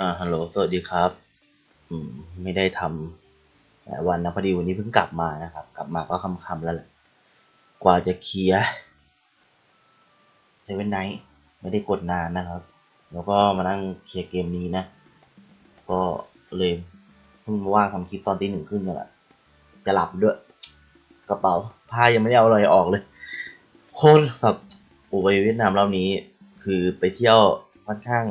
อ่าฮัลโหลสวัสดีครับ อืม ไม่ได้ทำหลายวันนะพอดีวันนี้เพิ่งกลับมานะครับ กลับมาก็ค่ำๆแล้วแหละ กว่าจะเคลียร์เซเว่นไนท์ไม่ได้กดนานนะครับ แล้วก็มานั่งเคลียร์เกมนี้นะ ก็เลยเพิ่งมาว่างทำคลิปตอนตีหนึ่งครึ่งกันแหละจะหลับด้วย กระเป๋าผ้ายังไม่ได้เอาอะไรออกเลย โคตรแบบโอ้ยเวียดนามรอบนี้ คือไปเที่ยวค่อนข้าง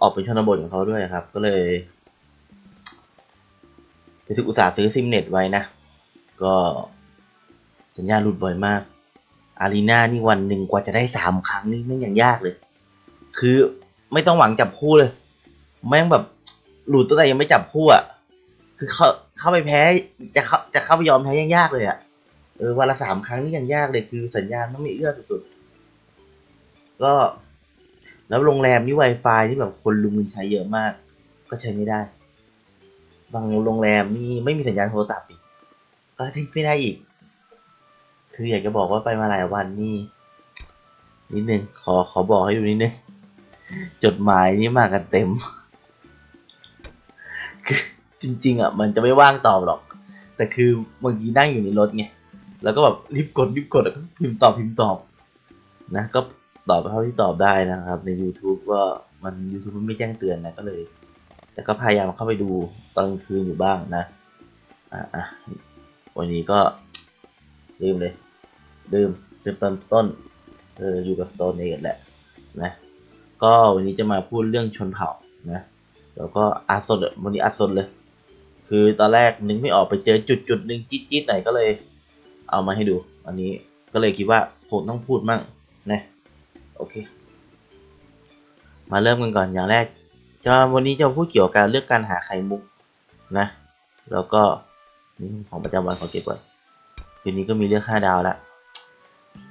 ออกเป็นชนบทของเขาด้วยครับ ก็เลยไปถึกอุตสาห์ซื้อซิมเน็ตไว้นะ ก็สัญญาณหลุดบ่อยมาก อารีนานี่วันหนึ่งกว่าจะได้สามครั้งนี่แม่งยังยากเลย คือไม่ต้องหวังจับคู่เลย แม่งแบบหลุดตั้งแต่ยังไม่จับคู่อะ คือเข้าเข้าไปแพ้จะเข้าจะเข้าไปยอมแพ้ยังยากเลยอะ เออวันละสามครั้งนี่ยังยากเลย คือสัญญาณต้องไม่เอื้อสุดๆ ก็ แล้วโรงแรมนี่ Wi-Fi ที่แบบคนลุมกันใช้เยอะมาก ก็ใช้ไม่ได้ บางโรงแรมนี่ไม่มีสัญญาณโทรศัพท์อีก ก็ทิ้งไม่ได้อีก คืออยากจะบอกว่าไปมาหลายวันนี่นิดนึงขอขอบอกให้ดูนิดนึงจดหมายนี่มากันเต็ม คือจริง ๆอะมันจะไม่ว่างตอบหรอก แต่คือบางทีนั่งอยู่ในรถไงแล้วก็แบบรีบกดรีบกดแล้วก็พิมพ์ตอบพิมพ์ตอบนะก็ ตอบเท่าที่ตอบได้นะครับ ใน YouTube ก็มัน YouTube มันไม่แจ้งเตือนนะก็เลย แต่ก็พยายามเข้าไปดูตอนกลางคืนอยู่บ้างนะอะอะวันนี้ก็ลืมเลยลืมลืมตอนต้นเอออยู่กับสโตนเองแหละนะก็วันนี้จะมาพูดเรื่องชนเผ่านะแล้วก็อาสดวันนี้อาสดเลย คือตอนแรกนึกไม่ออกไปเจอจุดจุดหนึ่งจี๊ดจี๊ดไหนก็เลย เอามาให้ดู อันนี้ก็เลยคิดว่าผมต้องพูดมั่งนะ โอเค มาเริ่มกันก่อนอย่างแรกจะวันนี้จะพูดเกี่ยวกับการเลือกการหาไข่มุกนะ แล้วก็นี่ของประจำวันขอเก็บไว้คืนนี้ก็มีเลือกห้าดาวล้ว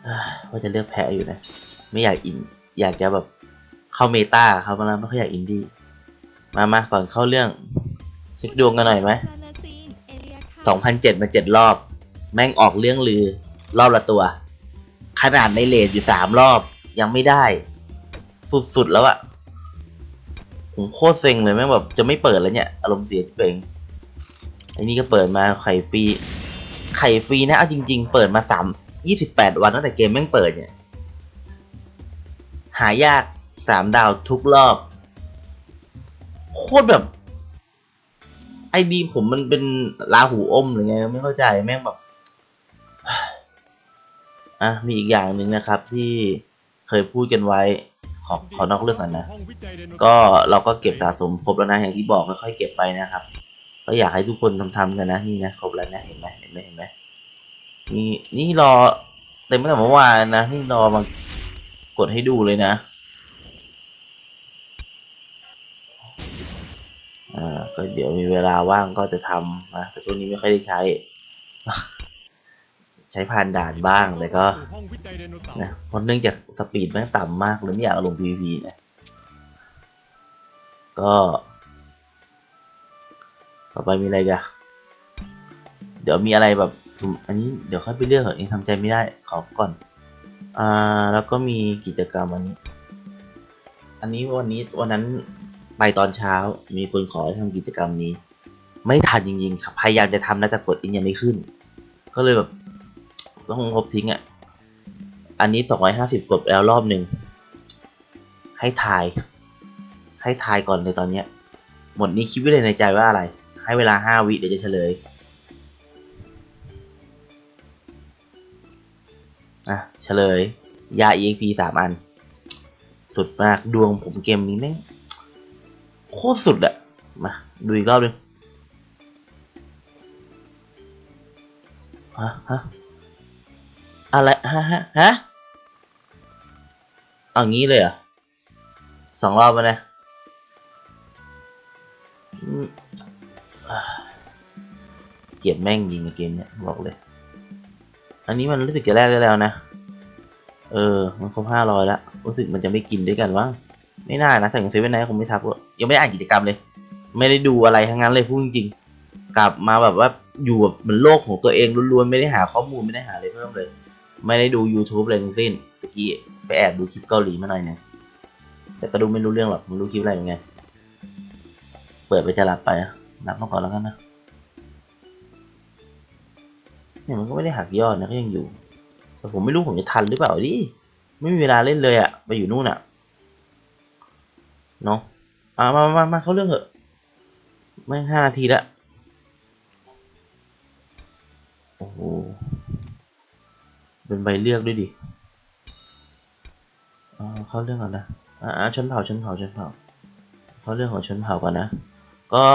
อ่าจะเลือกแพ้อยู่นะ ไม่อยากอินอยากจะแบบเข้าเมตาเขามาแล้วไม่ค่อยอยากอินดี้มามาก่อนเข้าเรื่องเช็คดวงกันหน่อยไหม2007มาเจ็ดรอบ แม่งออกเรื่องลือ รอบละตัว ขนาดในเลทอยู่สามรอบ ยังไม่ได้ สุดๆแล้วอะผมโคตรเซ็งเลยแม่งแบบจะไม่เปิดแล้วเนี่ยอารมณ์เสียที่เป็นไอ้นี่ก็เปิดมาไข่ฟรีไข่ฟรีนะเอาจริง ๆ เปิดมาสามยี่สิบแปดวันตั้งแต่เกมแม่งเปิดเนี่ย หายากสามดาวทุกรอบ โคตรแบบไอดีผมมันเป็นลาหูอมหรือไงไม่เข้าใจแม่งแบบอะมีอีกอย่างหนึ่งนะครับที่ เคยพูดกันไว้ขอขอนอกเรื่องก่อนนะ ก็เราก็เก็บสะสมครบแล้วนะอย่างที่บอกค่อยๆเก็บไปนะครับ ก็อยากให้ทุกคนทำทำๆกันนะนี่นะครบแล้วนะเห็นไหมเห็นไหมเห็นไหมนี่นี่รอเต็มตั้งแต่เมื่อวานนะนี่รอมากดให้ดูเลยนะอ่าก็เดี๋ยวมีเวลาว่างก็จะทำนะแต่ช่วงนี้ไม่ค่อยได้ใช้ ใช้ผ่านด่านบ้าง แต่ก็นะเพราะเนื่องจากสปีดม่งต่ำมากเลยไม่อยากเอาลง PVP นะก็ ต่อไปมีอะไรกันเดี๋ยวมีอะไรแบบอันนี้เดี๋ยวค่อยไปเลือกเถอเองทำใจไม่ได้ขอก่อน อ่า แล้วก็มีกิจกรรมอันนี้ อันนี้วันนี้วันนั้นไปตอนเช้ามีคนขอให้ทำกิจกรรมนี้ ไม่ทันจริงๆครับพยายามจะทำนะแต่กดอินยังไม่ขึ้น ก็เลยแบบ ต้องลบทิ้งอะ อันนี้สองร้อยห้าสิบกดแล้วรอบหนึ่ง ให้ทาย ให้ทายก่อนเลยตอนเนี้ย หมดนี้คิดไว้เลยในใจว่าอะไร ให้เวลาห้าวิเดี๋ยวจะเฉลยอะเฉลย ยา EXP สามอัน สุดมากดวงผมเกมนี้แม่งโคตรสุดอะมาดูอีกรอบหนึงฮะฮะ อะไรฮะฮะฮะเอางี้เลยเหรอสองรอบมานะเกียดแม่งยิงในเกมเนี้ยบอกเลย อันนี้มันรู้สึกจะแลกได้แล้วนะ เออ มันครบห้าร้อยแล้ว รู้สึกมันจะไม่กินด้วยกันวะไม่น่านะสั่งเซเว่นไนท์คงไม่ทักหรอกยังไม่ได้อ่านกิจกรรมเลย ไม่ได้ดูอะไรทั้งนั้นเลยพูดจริงๆกลับมาแบบว่าอยู่แบบเหมือนโลกของตัวเองล้วนๆไม่ได้หาข้อมูลไม่ได้หาอะไรเพิ่มเลย ไม่ได้ดู YouTube เลยทั้งสิ้นตะกี้ไปแอบดูคลิปเกาหลีมาหน่อยนึงแต่ก็ดูไม่รู้เรื่องหรอกไม่รู้คลิปอะไรเหมือนกันเปิดไปจะหลับไปอะหลับมาก่อนแล้วกันนะเนี่ยมันก็ไม่ได้หักยอดนะก็ยังอยู่ แต่ผมไม่รู้ผมจะทันหรือเปล่าดิไม่มีเวลาเล่นเลยอะไปอยู่นู่นอะเนาะอ่ามามามาเข้าเรื่องเถอะไม่ห้านาทีละโอ้โห เป็นใบเลือกด้วยดิเข้าเรื่องก่อนนะอ่าอ่าชนเผ่าชนเผ่าชนเผ่า เข้าเรื่องของชนเผ่าก่อนนะ ก็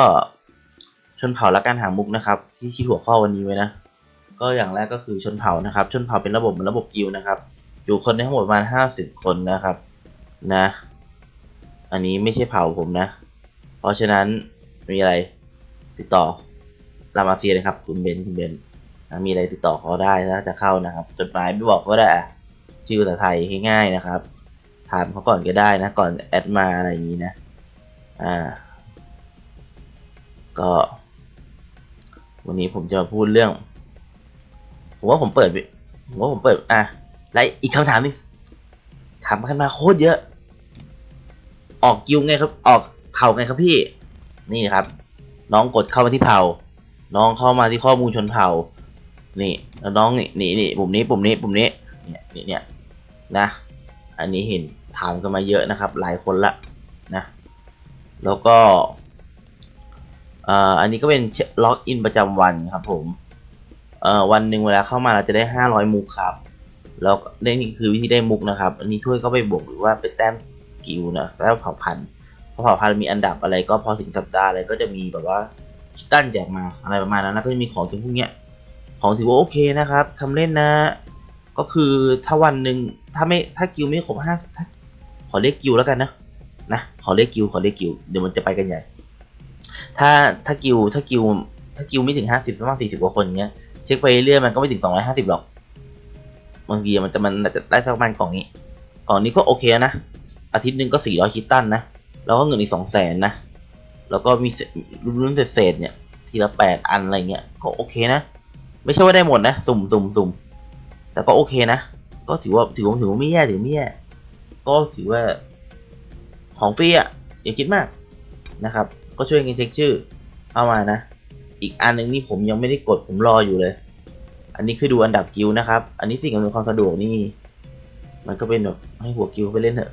ชนเผ่าและการหามุกนะครับ ที่คิดหัวข้อวันนี้ไว้นะ ก็อย่างแรกก็คือชนเผ่านะครับ ชนเผ่าเป็นระบบเหมือนระบบกิลนะครับ อยู่คนทั้งหมดประมาณห้าสิบคนนะครับ นะ อันนี้ไม่ใช่เผ่าผมนะ เพราะฉะนั้นมีอะไรติดต่อรามาเซียเลยครับ คุณเบนคุณเบน มีอะไรติดต่อเขาได้ถ้าจะเข้านะครับ จดหมายไม่บอกก็ได้ชื่อภาษาไทยง่ายๆนะครับ ถามเขาก่อนก็ได้นะ ก่อนแอดมาอะไรอย่างนี้นะ อ่า ก็ วันนี้ผมจะมาพูดเรื่อง ผมว่าผมเปิดผมว่าผมเปิด อะและอีกคำถามนึงถามกันมาโคตรเยอะ ออกกิวไงครับ ออกเผาไงครับพี่ นี่นะครับ น้องกดเข้ามาที่เผา น้องเข้ามาที่ข้อมูลชนเผ่า นี่แล้วน้องนี่นี่นี่ปุ่มนี้ปุ่มนี้ปุ่มนี้เนี่ยเนี่ยเนี่ยนะอันนี้เห็นถามกันมาเยอะนะครับ หลายคนละนะแล้วก็อ่าอันนี้ก็เป็นล็อกอินประจำวันครับผมเอ่อวันหนึ่งเวลาเข้ามาเราจะได้ห้าร้อยมุกครับ แล้วนี่คือวิธีได้มุกนะครับ อันนี้ถ้วยก็ไปบวกหรือว่าไปแต้มกิวนะแล้วเผ่าพันธุ์เพราะเผ่าพันธุ์มีอันดับอะไรก็พอถึงสัปดาห์อะไรก็จะมีแบบว่าคิตตันแจกมาอะไรประมาณนั้นแล้วก็จะมีของถึงพวกเนี้ย ของถือว่าโอเคนะครับทำเล่นนะ ก็คือถ้าวันหนึ่งถ้าไม่ถ้ากิวไม่ครบห้าขอเรียกกิวแล้วกันนะนะขอเรียกกิวขอเรียกกิวเดี๋ยวมันจะไปกันใหญ่ ถ้าถ้ากิวถ้ากิวถ้ากิวไม่ถึงห้าสิบประมาณสี่สิบกว่าคนเงี้ยเช็คไปเรื่อยมันก็ไม่ถึงสองร้อยห้าสิบหรอกบางทีมันจะมันอาจจะได้สักประมาณกล่องนี้กล่องนี้ก็โอเคนะอาทิตย์หนึ่งก็สี่ร้อยคิตตันนะแล้วก็เงินอีกสองแสนนะแล้วก็มีรุ่นเศษเนี่ยทีละแปดอันอะไรเงี้ยก็โอเคนะ ไม่ใช่ว่าได้หมดนะ สุ่มสุ่มสุ่มแต่ก็โอเคนะ ก็ถือว่าถือว่าถือว่าไม่แย่ถือไม่แย่ก็ถือว่าของฟรีอะอย่าคิดมากนะครับ ก็ช่วยกันเช็คชื่อ เอามานะ อีกอันหนึ่งนี่ผมยังไม่ได้กดผมรออยู่เลย อันนี้คือดูอันดับกิลด์นะครับ อันนี้สิ่งอำนวยความสะดวกนี่ มันก็เป็นแบบให้หัวกิลด์ไปเล่นเถอะ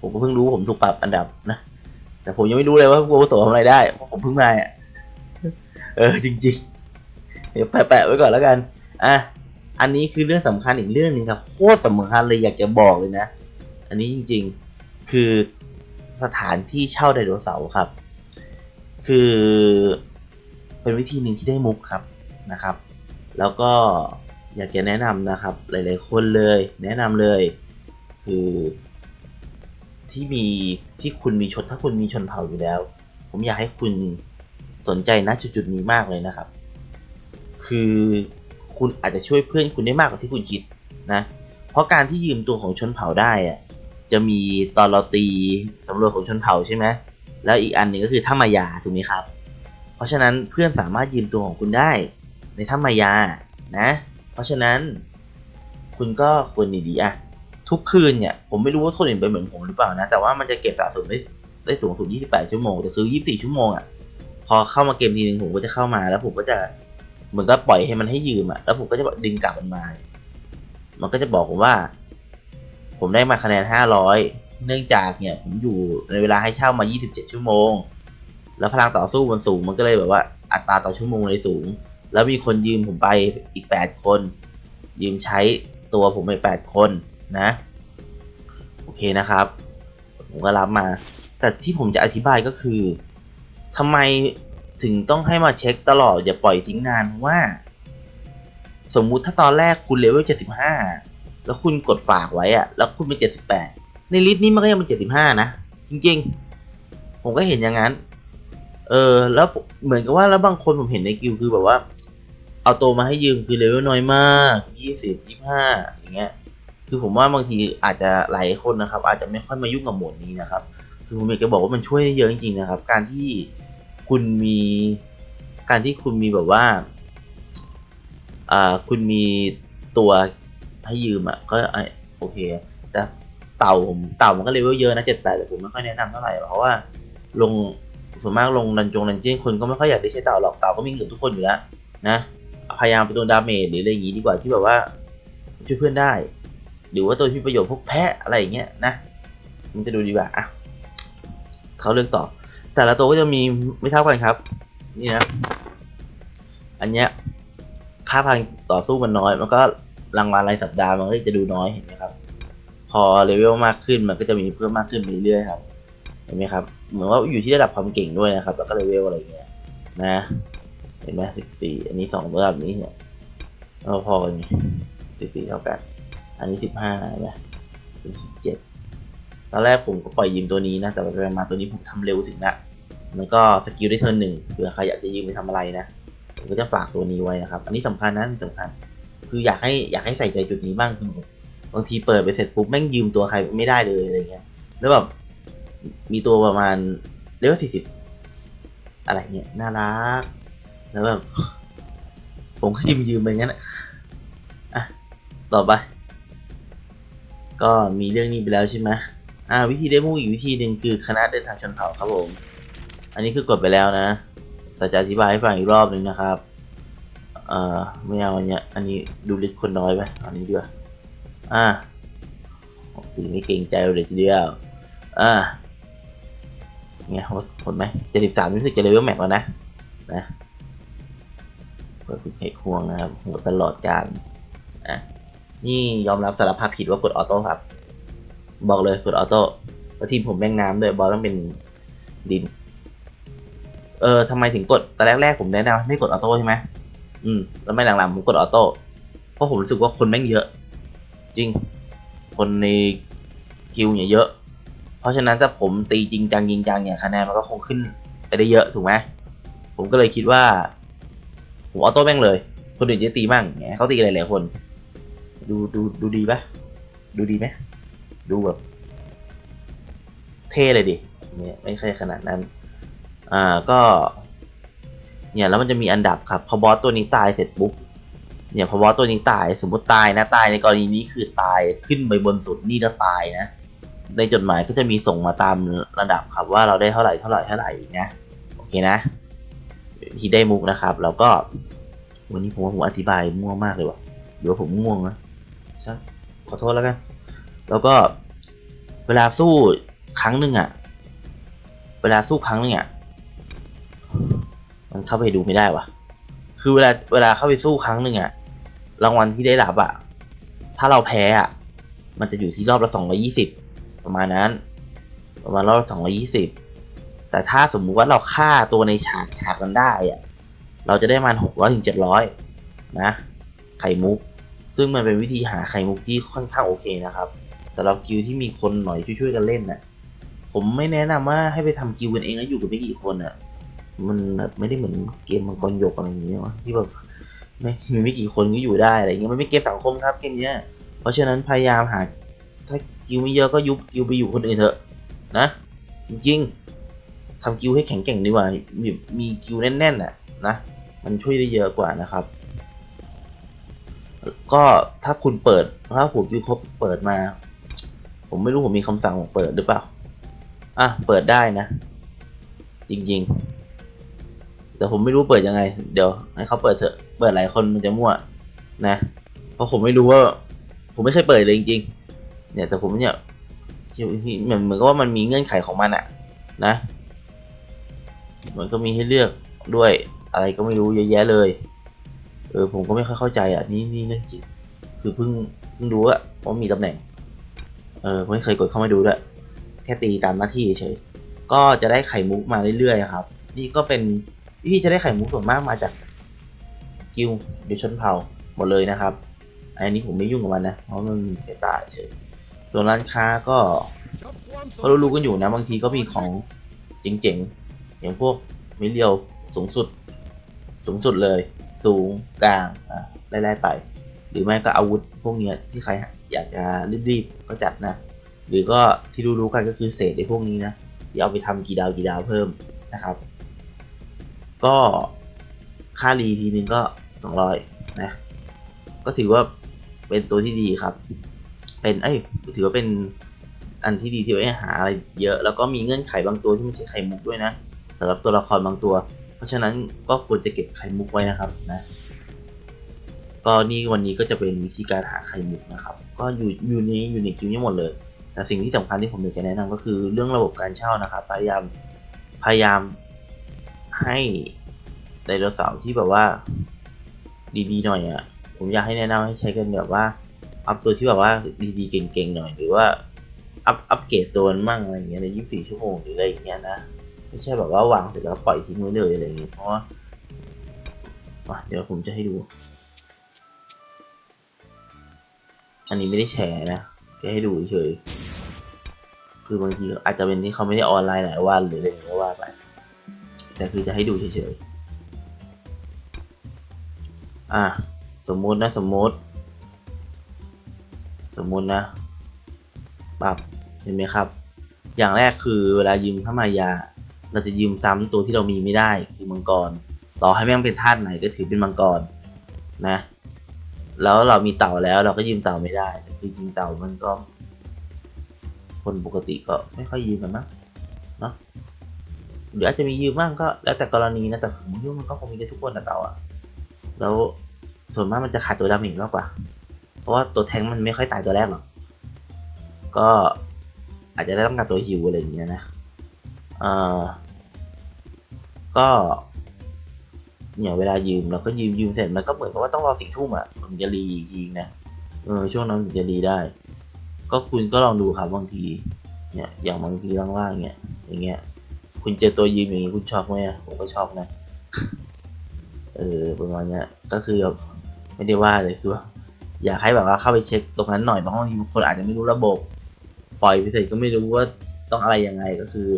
ผมก็เพิ่งรู้ผมถูกปรับอันดับนะ แต่ผมยังไม่รู้เลยว่าผู้อาวุโสทำอะไรได้เพราะผมเพิ่งมาอะเออจริง ๆ ดี๋ยวแปะๆไว้ก่อนแล้วกัน อะ อันนี้คือเรื่องสำคัญอีกเรื่องหนึ่งครับ โคตรสำคัญเลยอยากจะบอกเลยนะ อันนี้จริงๆ คือสถานที่เช่าไดโนเสาร์ครับ คือเป็นวิธีหนึ่งที่ได้มุกครับนะครับ แล้วก็อยากจะแนะนำนะครับ หลายๆคนเลย แนะนำเลย คือที่มีที่คุณมีชนถ้าคุณมีชนเผ่าอยู่แล้ว ผมอยากให้คุณสนใจณจุดๆนี้มากเลยนะครับ คือคุณอาจจะช่วยเพื่อนคุณได้มากกว่าที่คุณคิดนะ เพราะการที่ยืมตัวของชนเผ่าได้อะจะมีตอนเราตีสำรวจของชนเผ่าใช่ไหมแล้วอีกอันหนึ่งก็คือถ้ามายาถูกไหมครับ เพราะฉะนั้นเพื่อนสามารถยืมตัวของคุณได้ในถ้ำมายานะ เพราะฉะนั้นคุณก็ควรดีๆอะทุกคืนเนี่ยผมไม่รู้ว่าคนอื่นเป็นเหมือนผมหรือเปล่านะ แต่ว่ามันจะเก็บสะสมได้ได้สูงสุด 28 ชั่วโมง แต่คือ 24 ชั่วโมงอะพอเข้ามาเกมทีหนึ่งผมก็จะเข้ามาแล้วผมก็จะ เหมือนก็ปล่อยให้มันให้ยืมอะแล้วผมก็จะดึงกลับมันมา มันก็จะบอกผมว่า ผมได้มาคะแนน500เนื่องจากเนี่ยผมอยู่ในเวลาให้เช่ามา 27 ชั่วโมง แล้วพลังต่อสู้มันสูง มันก็เลยแบบว่าอัตราต่อชั่วโมงเลยสูง แล้วมีคนยืมผมไปอีก 8 คน ยืมใช้ตัวผมไป 8 คนนะ โอเคนะครับ ผมก็รับมา แต่ที่ผมจะอธิบายก็คือทำไม ถึงต้องให้มาเช็คตลอดอย่าปล่อยทิ้งนานว่า สมมุติถ้าตอนแรกคุณเลเวล75 แล้วคุณกดฝากไว้อะแล้วคุณเป็น 78 ในลิสต์นี้มันก็ยังเป็น 75 นะ จริงๆ ผมก็เห็นอย่างนั้น เออแล้วเหมือนกับว่าแล้วบางคนผมเห็นในกิลด์คือแบบว่า เอาตัวมาให้ยืมคือเลเวลน้อยมาก 20 25 อย่างเงี้ยคือผมว่าบางทีอาจจะหลายคนนะครับ อาจจะไม่ค่อยมายุ่งกับโหมดนี้นะครับ คือผมอยากจะบอกว่ามันช่วยได้เยอะจริงๆนะครับ การที่ คุณมีการที่คุณมีแบบว่าอ่าคุณมีตัวให้ยืมอะก็โอเค แต่เต่าผมเต่ามันก็เลเวลเยอะนะเจ็ดแปดแต่ผมไม่ค่อยแนะนำเท่าไหร่เพราะว่าลงส่วนมากลงดันจงดันเจี้ยนคนก็ไม่ค่อยอยากได้ใช้เต่าหรอกเต่าก็มีเกือบทุกคนอยู่แล้วนะพยายามไปโดนดาเมจหรืออะไรอย่างงี้ดีกว่าที่แบบว่าช่วยเพื่อนได้ หรือว่าตัวที่ประโยชน์พวกแพะอะไรอย่างเงี้ยนะมันจะดูดีกว่าอะเขาเลือกต่อ แต่ละตัวก็จะมีไม่เท่ากันครับ นี่นะ อันเนี้ยค่าพลังต่อสู้มันน้อย มันก็รางวัลรายสัปดาห์มันก็จะดูน้อยเห็นไหมครับ พอเลเวลมากขึ้นมันก็จะมีเพิ่มมากขึ้นไปเรื่อยๆครับ เห็นไหมครับ เหมือนว่าอยู่ที่ระดับความเก่งด้วยนะครับ แล้วก็เลเวลอะไรเงี้ยนะ เห็นไหมสิบสี่อันนี้สองระดับนี้เนี่ยก็พอกันนี่สิบสี่เท่ากัน อันนี้สิบห้าเห็นไหมเป็นสิบเจ็ดตอนแรกผมก็ปล่อยยืมตัวนี้นะ แต่ไปมาตัวนี้ผมทำเร็วถึงนะ มันก็สกิลได้เทิร์นหนึ่งเผื่อใครอยากจะยืมไปทำอะไรนะผมก็จะฝากตัวนี้ไว้นะครับ อันนี้สำคัญนะสำคัญ คืออยากให้อยากให้ใส่ใจจุดนี้บ้างคือบางทีเปิดไปเสร็จปุ๊บแม่งยืมตัวใครไม่ได้เลยอะไรเงี้ย แล้วแบบมีตัวประมาณเลเวลสี่สิบอะไรเงี้ยน่ารัก แล้วแบบผมก็ยืมยืมไปงั้นอะอะต่อไป ก็มีเรื่องนี้ไปแล้วใช่ไหมอ่าวิธีได้มุ่งอีกวิธีหนึ่งคือคณะเดินทางชนเผ่าครับผม อันนี้คือกดไปแล้วนะ แต่จะอธิบายให้ฟังอีกรอบหนึ่งนะครับเอ่อไม่เอาอันเนี้ยอันนี้ดูลิสต์คนน้อยไปอันนี้ดีกว่าอ่าตีไม่เก่งใจเลยทีเดียวอ่าเนี่ยโหดไหมเจ็ดสิบสามรู้สึกจะเลเวลแม็กแล้วนะนะเปิดฝึกเหตุห่วงนะครับโหดตลอดการอะนี่ยอมรับสารภาพผิดว่ากดออโต้ครับ บอกเลยกดออโต้แล้วทีมผมแม่งน้ำด้วยบอลต้องเป็นดิน เออทำไมถึงกดตอนแรกๆผมแนะนำให้ไม่กดออโต้ใช่ไหมอืมแล้วไม่หลังๆผมกดออโต้เพราะผมรู้สึกว่าคนแม่งเยอะ จริง คนในคิวเนี่ยเยอะ เพราะฉะนั้นถ้าผมตีจริงจังจริงจังเนี่ยคะแนนมันก็คงขึ้นไปได้เยอะถูกไหมผมก็เลยคิดว่า ผมออโต้แม่งเลย คนอื่นจะตีมั่งเนี่ยเขาตีหลายๆคน ดูดูดูดีปะดูดีไหมดูแบบ เท่เลยดิเนี่ยไม่ใช่ขนาดนั้น อ่าก็ เนี่ยแล้วมันจะมีอันดับครับพอบอสตัวนี้ตายเสร็จปุ๊บเนี่ยพอบอสตัวนี้ตายสมมติตายนะตายในกรณีนี้คือตายขึ้นไปบนสุดนี่แล้วตายนะ ในจดหมายก็จะมีส่งมาตามระดับครับว่าเราได้เท่าไหร่เท่าไหร่เท่าไหร่นะโอเคนะ ที่ได้มุกนะครับ แล้วก็ วันนี้ผมว่าผมอธิบายมั่วมากเลยว่ะเดี๋ยวผมง่วงนะช่ขอโทษแล้วกันแล้วก็เวลาสู้ครั้งหนึ่งอะเวลาสู้ครั้งหนึ่งอะ มันเข้าไปดูไม่ได้วะคือเวลาเวลาเข้าไปสู้ครั้งหนึ่งอะรางวัลที่ได้รับอะถ้าเราแพ้อะมันจะอยู่ที่รอบละสองร้อยี่สิบประมาณนั้น ประมาณรอบละสองร้อยี่สิบแต่ถ้าสมมุติว่าเราฆ่าตัวในฉากฉากกันได้อะเราจะได้มันหกร้อยถึงเจ็ดร้อยนะ ไข่มุก ซึ่งมันเป็นวิธีหาไข่มุกที่ค่อนข้างโอเคนะครับแต่เรากิวที่มีคนหน่อยช่วยๆกันเล่นน่ะผมไม่แนะนำว่าให้ไปทำกิวกันเองแล้วอยู่กับไม่กี่คนอะ มันแบบไม่ได้เหมือนเกมมังกรหยกอะไรอย่างเงี้ยวะที่แบบไม่มีไม่กี่คนก็อยู่ได้อะไรอย่างเงี้ยมันไม่เกมสังคมครับเกมเนี้ย เพราะฉะนั้นพยายามหา ถ้ากิวไม่เยอะก็ยุบกิวไปอยู่คนอื่นเถอะ นะ จริงๆทำกิวให้แข็งแกร่งดีกว่ามีมีกิวแน่นๆน่ะนะมันช่วยได้เยอะกว่านะครับ ก็ถ้าคุณเปิดถ้าผมยูครบเปิดมา ผมไม่รู้ผมมีคำสั่งเปิดหรือเปล่าอะเปิดได้นะ จริงๆ แต่ผมไม่รู้เปิดยังไง เดี๋ยวให้เขาเปิดเถอะ เปิดหลายคนมันจะมั่วนะ เพราะผมไม่รู้ว่า ผมไม่เคยเปิดเลยจริงๆ เนี่ยแต่ผมเนี่ยเหมือนเหมือนกับว่ามันมีเงื่อนไขของมันอะนะ มันก็มีให้เลือกด้วยอะไรก็ไม่รู้เยอะแยะเลย เออผมก็ไม่ค่อยเข้าใจอะนี่นี่เรื่องจริง คือเพิ่งเพิ่งรู้อะว่ามีตำแหน่ง เออไม่เคยกดเข้ามาดูด้วย แค่ตีตามหน้าที่เฉย ก็จะได้ไข่มุกมาเรื่อยๆครับ นี่ก็เป็น วิธีจะได้ไข่มุกส่วนมากมาจากกิลเดชนเผ่าหมดเลยนะครับ อันนี้ผมไม่ยุ่งกับมันนะ เพราะมันแค่ตายเฉยส่วนร้านค้าก็ก็รู้ๆกันอยู่นะ บางทีก็มีของเจ๋งๆ อย่างพวกมิเรียวสูงสุด สูงสุดเลย สูงกลาง อะไล่ๆไป หรือไม่ก็อาวุธพวกเนี้ยที่ใครอยากจะรีบๆ ก็จัดนะ หรือก็ที่รู้ๆกันก็คือเศษไอ้พวกนี้นะ ที่เอาไปทำกี่ดาวกี่ดาวเพิ่มนะครับ ก็ค่ารีทีนึงก็สองร้อยนะ ก็ถือว่าเป็นตัวที่ดีครับ เป็นเอ้ยถือว่าเป็นอันที่ดีที่ไว้หาอะไรเยอะ แล้วก็มีเงื่อนไขบางตัวที่ไมันใช้ไข่มุกด้วยนะสำหรับตัวละครบางตัว เพราะฉะนั้นก็ควรจะเก็บไข่มุกไว้นะครับนะก็นี่วันนี้ก็จะเป็นวิธีการหาไข่มุกนะครับ ก็อยู่อยู่ในอยู่ในกิวนี้หมดเลย แต่สิ่งที่สำคัญที่ผมอยากจะแนะนำก็คือเรื่องระบบการเช่านะครับ พยายามพยายาม ให้ไดโนเสาร์ที่แบบว่า ดีๆหน่อยอะ ผมอยากให้แนะนำให้ใช้กันแบบว่า อัพตัวที่แบบว่าดีๆเก่งๆหน่อย หรือว่าอัพอัพเกรดตัวมั่งอะไรอย่างเงี้ยใน 24 ชั่วโมงหรืออะไรอย่างเงี้ยนะไม่ใช่แบบว่าวางเสร็จแล้วปล่อยทิ้งไว้เลยอะไรอย่างเงี้ยเพราะว่าเดี๋ยวผมจะให้ดู อันนี้ไม่ได้แชร์นะแค่ให้ดูเฉยๆคือบางทีอาจจะเป็นที่เขาไม่ได้ออนไลน์หลายวันหรืออะไรอย่างเงี้ยก็ว่าไป แต่คือจะให้ดูเฉยๆ อะ สมมุตินะ สมมุติ สมมุตินะ ปรับ เห็นไหมครับ อย่างแรกคือเวลายืมพระมายา เราจะยืมซ้ำตัวที่เรามีไม่ได้ คือมังกร ต่อให้แม่งเป็นธาตุไหนก็ถือเป็นมังกร นะ แล้วเรามีเต่าแล้วเราก็ยืมเต่าไม่ได้ คือยืมเต่ามันก็ คนปกติก็ไม่ค่อยยืมกันมั้งเนาะ หรืออาจจะมียืมบ้างก็แล้วแต่กรณีนะแต่ผมคิดว่ามันก็คงมีได้ทุกคนนะเต่าอะแล้วส่วนมากมันจะขาดตัวดาเมจมากกว่า เพราะว่าตัวแทงมันไม่ค่อยตายตัวแรกหรอก ก็อาจจะได้ต้องการตัวฮิวอะไรอย่างเงี้ยนะเออก็เนี่ยเวลายืมเราก็ยืมยืมเสร็จมันก็เหมือนกับว่าต้องรอสี่ทุ่มอะถึงจะรีอีกทีนะเออช่วงนั้นถึงจะรีได้ ก็คุณก็ลองดูครับบางที เนี่ยอย่างบางทีล่างๆเนี่ยอย่างเงี้ย คุณเจอตัวยืมอย่างงี้คุณชอบไหมอะผมก็ชอบนะ เออประมาณเนี้ยก็คือแบบไม่ได้ว่าเลยคือว่าอยากให้แบบว่าเข้าไปเช็คตรงนั้นหน่อยบางทีบางคนอาจจะไม่รู้ระบบ ปล่อยไปเสร็จก็ไม่รู้ว่าต้องอะไรยังไงก็คือ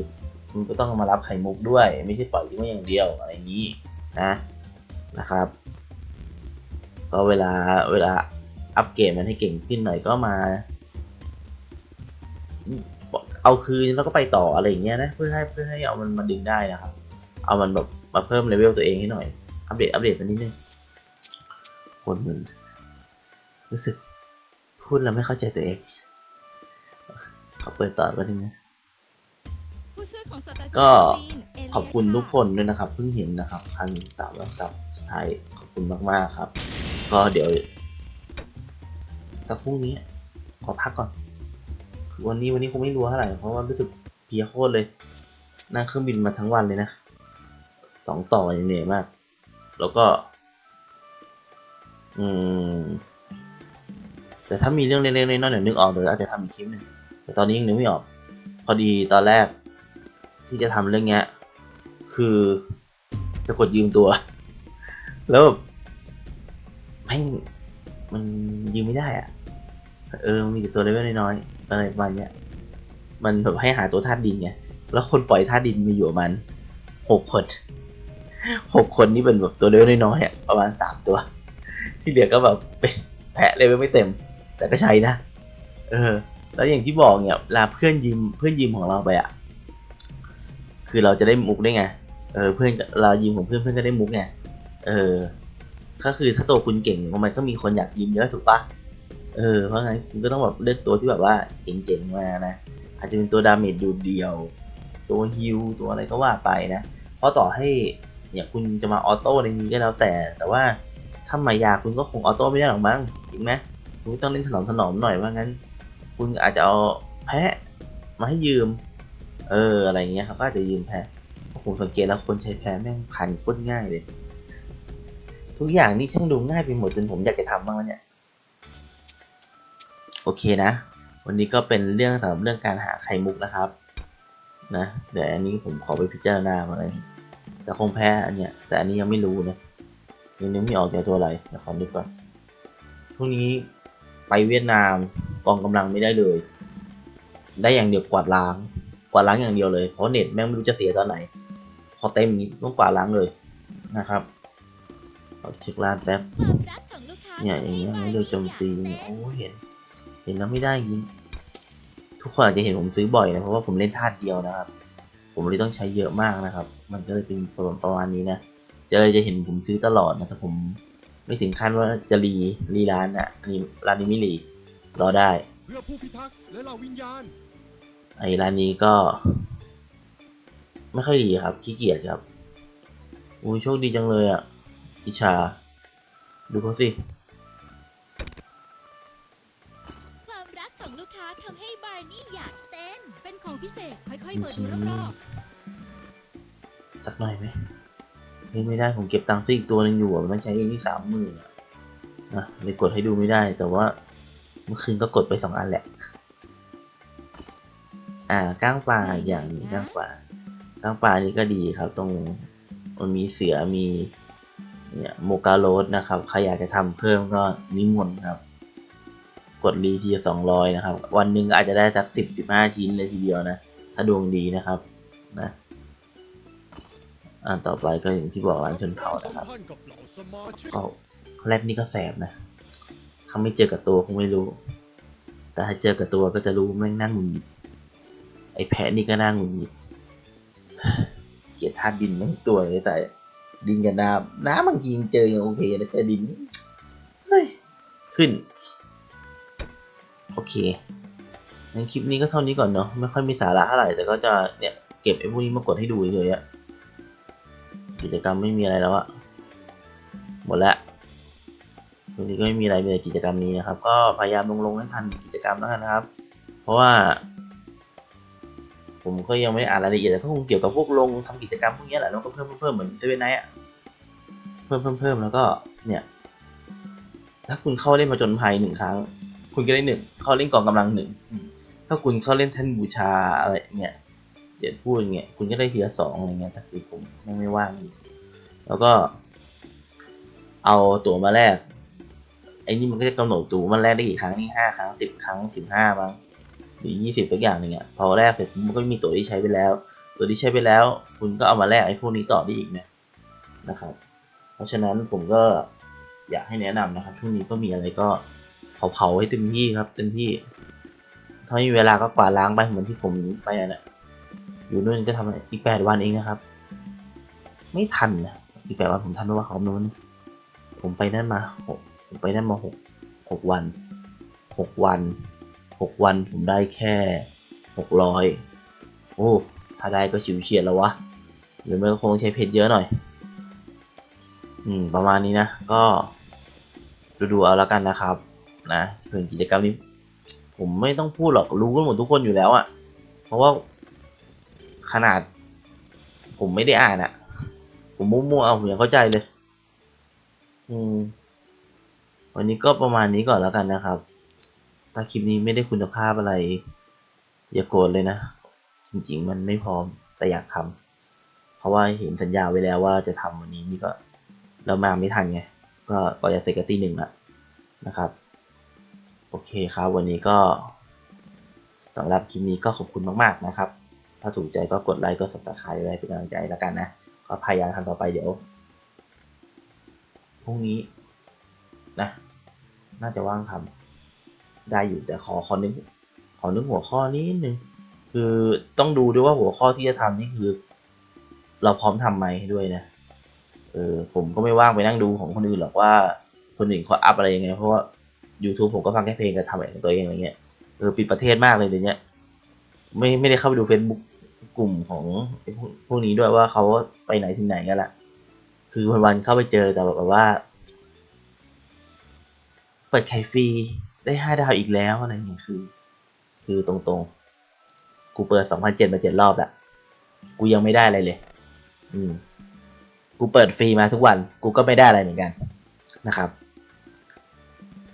คุณก็ต้องมารับไข่มุกด้วย ไม่ใช่ปล่อยทิ้งไว้อย่างเดียวอะไรอย่างนี้นะนะครับก็เวลาเวลาอัปเกรดมันให้เก่งขึ้นหน่อยก็มา เอาคืนแล้วก็ไปต่ออะไรอย่างเงี้ยนะเพื่อให้เพื่อให้เอามันมาดึงได้นะครับ เอามันแบบมาเพิ่มเลเวลตัวเองให้หน่อย อัปเดตอัปเดตมันนิดนึงคนมันรู้สึกพูดแล้วไม่เข้าใจตัวเองขอเปิดต่อกันนึงนะผู้วยของก็ขอบคุณทุกคนด้วยนะครับ เพิ่งเห็นนะครับพันสามร้อยซับสุดท้ายขอบคุณมากๆครับ ก็เดี๋ยวสักพรุ่งนี้ขอพักก่อน วันนี้วันนี้คงไม่รัวเท่าไหร่เพราะว่ารู้สึกเพียโคตรเลยนั่งเครื่องบินมาทั้งวันเลยนะสองต่อยเหนื่อยมาก แล้วก็ อืม แต่ถ้ามีเรื่องเล็กๆน้อยๆเดี๋ยวนึกออกเดี๋ยวอาจจะทำอีกคลิปหนึ่งแต่ตอนนี้ยังนึกไม่ออก พอดีตอนแรก ที่จะทำเรื่องเนี้ย คือจะกดยืมตัว แล้วแม่งมันยืมไม่ได้อะเออ มีแต่ตัวเลเวลน้อยๆ อะไรประมาณเนี้ยมันแบบให้หาตัวธาตุดินไงแล้วคนปล่อยธาตุดินมีอยู่ประมาณหกคนหกคนนี่เป็นแบบตัวเลเวลน้อยๆอะประมาณสามตัว ที่เหลือก็แบบเป็นแพะเลเวลไม่เต็ม แต่ก็ใช้นะ เออ แล้วอย่างที่บอกเนี่ยลาเพื่อนยืมเพื่อนยืมของเราไปอะ คือเราจะได้มุกได้ไง เออ เพื่อนเรายืมของเพื่อนเพื่อนก็ได้มุกไง เออ ก็คือถ้าตัวคุณเก่งมันก็มีคนอยากยืมเยอะถูกปะ เออ เพราะงั้นคุณก็ต้องแบบเลือกตัวที่แบบว่าเจ๋งๆมานะอาจจะเป็นตัวดาเมจดูเดียว ตัวฮิลตัวอะไรก็ว่าไปนะ เพราะต่อให้อย่างคุณจะมาออโต้ในนี้ก็แล้วแต่ แต่ว่าถ้ามายาคุณก็คงออโต้ไม่ได้หรอกมั้งจริงไหมคุณต้องเล่นถนอมถนอมหน่อยว่างั้น คุณอาจจะเอาแพะมาให้ยืม เอออะไรเงี้ยครับก็อาจจะยืมแพะเพราะผมสังเกตแล้วคนใช้แพะแม่งพันโคตรง่ายเลย ทุกอย่างนี่ช่างดูง่ายไปหมดจนผมอยากจะทำบ้างแล้วเนี่ย โอเคนะ วันนี้ก็เป็นเรื่องสำหรับเรื่องการหาไข่มุกนะครับ นะ เดี๋ยวอันนี้ผมขอไปพิจารณามาเลยแต่คงแพ้อันเนี้ย แต่อันนี้ยังไม่รู้นะยังนึกไม่ออกจากตัวอะไรเดี๋ยวขอนึกก่อนพรุ่งนี้ไปเวียดนามกองกำลังไม่ได้เลย ได้อย่างเดียวกวาดล้าง กวาดล้างอย่างเดียวเลยเพราะเน็ตแม่งไม่รู้จะเสียตอนไหน พอเต็มนี้ต้องกวาดล้างเลยนะครับขอเช็คร้านแป๊บความรักของลูกค้าเนี่ยอย่างเงี้ยไม่โดนโจมตีเนี่ยโอ้เห็นเห็นแล้วไม่ได้ยิงทุกคนอาจจะเห็นผมซื้อบ่อยนะเพราะว่าผมเล่นธาตุเดียวนะครับ ผมเลยต้องใช้เยอะมากนะครับ มันก็เลยเป็นประมาณประมาณนี้นะจะเลยจะเห็นผมซื้อตลอดนะแต่ผมไม่ถึงขั้นว่าจะรีรีร้านอะอันนี้ร้านนี้ไม่รีรอได้เพื่อผู้พิทักษ์และเหล่าวิญญาณไอ้ร้านนี้ก็อไม่ค่อยดีครับขี้เกียจครับอุ้ยโชคดีจังเลยอะอิชา ดูเขาสิ ษค่อยๆเปิดดูรอบสักหน่อยไหมไม่ไม่ได้ผมเก็บตังค์ซื้ออีกตัวหนึงอยู่อะมันต้องใช้เองที่สามหมื่นนะเลยกดให้ดูไม่ได้ แต่ว่าเมื่อคืนก็กดไปสองอันแหละ อ่าก้างปลาอีกอย่างหนึ่งก้างปลาก้างปลานี่ก็ดีครับตรงมันมีเสือมีเนี่ยโมกาโรสนะครับใครอยากจะทำเพิ่มก็นิมนต์ครับ กดรีทีสองร้อยนะครับ วันหนึ่งอาจจะได้สักสิบสิบห้าชิ้นเลยทีเดียวนะ ถ้าดวงดีนะครับนะอ่าต่อไปก็อย่างที่บอกร้านชนเผ่านะครับก็แรกนี่ก็แสบนะถ้าไม่เจอกับตัวคงไม่รู้ แต่ถ้าเจอกับตัวก็จะรู้แม่งนั่งหงุดหงิดไอ้แพะนี่ก็นั่งหงุดหงิดเกลียดธาตุดินแม่งตัวเลยแต่ดินกับน้ำน้ำบางทีเจอยังโอเคนะแต่ดินเฮ้ยขึ้น โอเค งั้นคลิปนี้ก็เท่านี้ก่อนเนาะไม่ค่อยมีสาระเท่าไหร่แต่ก็จะเนี่ยเก็บไอ้พวกนี้มากดให้ดูเฉยๆอะกิจกรรมไม่มีอะไรแล้วอะหมดละวันนี้ก็ไม่มีอะไรมีแต่กิจกรรมนี้นะครับ ก็พยายามลงลงให้ทันกิจกรรมแล้วกันนะครับ เพราะว่า ผมก็ยังไม่ได้อ่านรายละเอียดแต่ก็คงเกี่ยวกับพวกลงทำกิจกรรมพวกนี้แหละแล้วก็เพิ่มเพิ่มเหมือนเซเว่นไนท์อะเพิ่มเพิ่มเพิ่มแล้วก็เนี่ยถ้าคุณเข้าเล่นผจญภัยหนึ่งครั้ง คุณก็ได้หนึ่งเข้าเล่นกองกำลังหนึ่ง ถ้าคุณเข้าเล่นแท่นบูชาอะไรเนี่ยเดี๋ยวพูดเงี้ยคุณก็ได้เทีละสองอะไรเงี้ยแต่คือผมไม่ไม่ว่างอยู่แล้วก็ เอาตั๋วมาแลกไอ้นี่มันก็จะกำหนดตั๋วมันแลกได้กี่ครั้งนี่ห้าครั้งสิบครั้งสิบห้ามั้งหรือยี่สิบตัวอย่างหนึ่งอะพอแรกเสร็จมันก็มีตัวที่ใช้ไปแล้ว ตัวที่ใช้ไปแล้ว คุณก็เอามาแลกไอ้พวกนี้ต่อได้อีกนะนะครับ เพราะฉะนั้นผมก็อยากให้แนะนำนะครับช่วงนี้ก็มีอะไรก็เผาๆให้เต็มที่ครับเต็มที่ ถ้ามีเวลาก็กวาดล้างไปเหมือนที่ผมไปอะนะอยู่นู่นก็ทำอีกแปดวันเองนะครับ ไม่ทันนะอีกแปดวันผมทันเพราะว่าเขาโน้นผมไปนั่นมาหกผมไปนั่นมาหกหกวันหกวันหกวันผมได้แค่หกร้อยโอ้ถ้าได้ก็ชิวเฉียดแล้ววะหรือไม่ก็คงใช้เพชรเยอะหน่อย อืม ประมาณนี้นะ ก็ดูดูๆเอาแล้วกันนะครับ นะส่วนกิจกรรมนี้ ผมไม่ต้องพูดหรอกรู้กันหมดทุกคนอยู่แล้วอะ่ะ เพราะว่าขนาด ผมไม่ได้อ่านอะ่ะ ผมมั่วๆเอาผมยังเข้าใจเลย อืม วันนี้ก็ประมาณนี้ก่อนแล้วกันนะครับ ถ้าคลิปนี้ไม่ได้คุณภาพอะไร อย่าโกรธเลยนะ จริงๆ มันไม่พร้อมแต่อยากทำเพราะว่าเห็นสัญญาไว้แล้วว่าจะทำวันนี้นี่ก็แล้วมาไม่ทันไง ก็ก็จะเสร็จกันตีหนึ่งละนะครับ โอเคครับ วันนี้ก็สำหรับคลิปนี้ก็ขอบคุณมาก ๆ นะครับ ถ้าถูกใจก็กดไลค์ก็สับสไครต์ไว้เป็นกำลังใจแล้วกันนะ ก็พยายามทำต่อไปเดี๋ยวพรุ่งนี้นะ น่าจะว่างทำได้อยู่แต่ขอขอนึกขอนึกหัวข้อนี้นิดนึงคือต้องดูด้วยว่าหัวข้อที่จะทำนี่คือ เราพร้อมทำไหมด้วยนะเออผมก็ไม่ว่างไปนั่งดูของคนอื่นหรอกว่าคนอื่นเขาอัพอะไรยังไงเพราะว่า YouTube ผมก็ฟังแค่เพลงกับทำอะไรของตัวเองอะไรเงี้ยเออปิดประเทศมากเลยเดี๋ยวนี้ไม่ไม่ได้เข้าไปดู Facebook กลุ่มของพวกพวกนี้ด้วยว่าเขาไปไหนถึงไหนกันละคือวันๆเข้าไปเจอแต่แบบว่า เปิดไข่ฟรีได้ห้าดาวอีกแล้วอะไรอย่างเงี้ยคือ คือตรงๆ กูเปิดสองพันเจ็ดมาเจ็ดรอบละกูยังไม่ได้อะไรเลย อืม กูเปิดฟรีมาทุกวัน กูก็ไม่ได้อะไรเหมือนกันนะครับ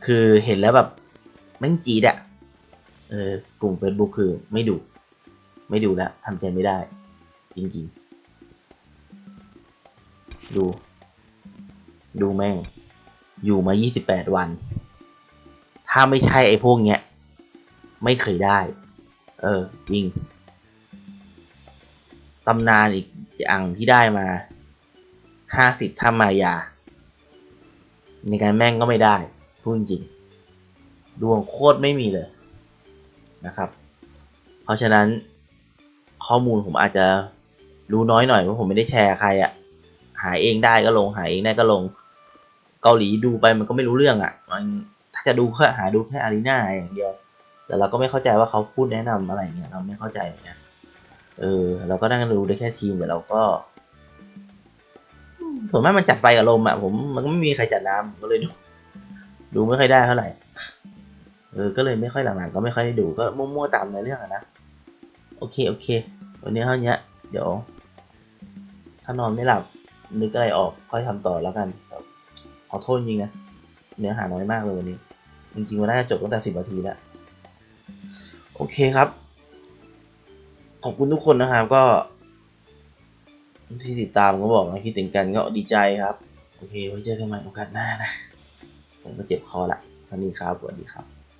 คือเห็นแล้วแบบแม่งจีดอะเออกลุ่ม Facebook คือไม่ดู ไม่ดูแล้วทำใจไม่ได้ จริงๆ ดู ดูแม่ง อยู่มา 28 วัน ถ้าไม่ใช่ไอ้พวกเนี้ย ไม่เคยได้ เออ จริงตำนานอีกอย่างที่ได้มา 50ถ้ามายา ในการแม่งก็ไม่ได้ พูดจริงดวงโคตรไม่มีเลยนะครับ เพราะฉะนั้นข้อมูลผมอาจจะรู้น้อยหน่อยเพราะผมไม่ได้แชร์ใครอะหาเองได้ก็ลงหาเองได้ก็ลง เกาหลีดูไปมันก็ไม่รู้เรื่องอะ่ะมันถ้าจะดูแค่หาดูแค่อารีนาอย่างเดียว แต่เราก็ไม่เข้าใจว่าเขาพูดแนะนำอะไรเงี้ยเราไม่เข้าใจเนกันเออ เราก็นั่งดูได้แค่ทีมแต่เราก็ผมว่ามันจัดไฟกับลมอะผมมันก็ไม่มีใครจัดน้ำก็เลยดู ดูไม่ค่อยได้เท่าไหร่เออก็เลยไม่ค่อยหลังๆก็ไม่ค่อยได้ดูก็มั่วๆตามในเรื่องนะโอเคโอเควันนี้เท่านี้เดี๋ยว ถ้านอนไม่หลับนึกอะไรออกค่อยทำต่อแล้วกันขอโทษจริงนะเนื้อหาน้อยมากเลยวันนี้ จริงๆมันน่าจะจบตั้งแต่สิบนาทีแล้วโอเคครับ ขอบคุณทุกคนนะครับก็ ที่ติดตามก็บอกนะคิดถึงกันก็ดีใจครับ โอเคไว้เจอกันใหม่โอกาสหน้านะ ผมก็เจ็บคอละตอนนี้ครับสวัสดีครับ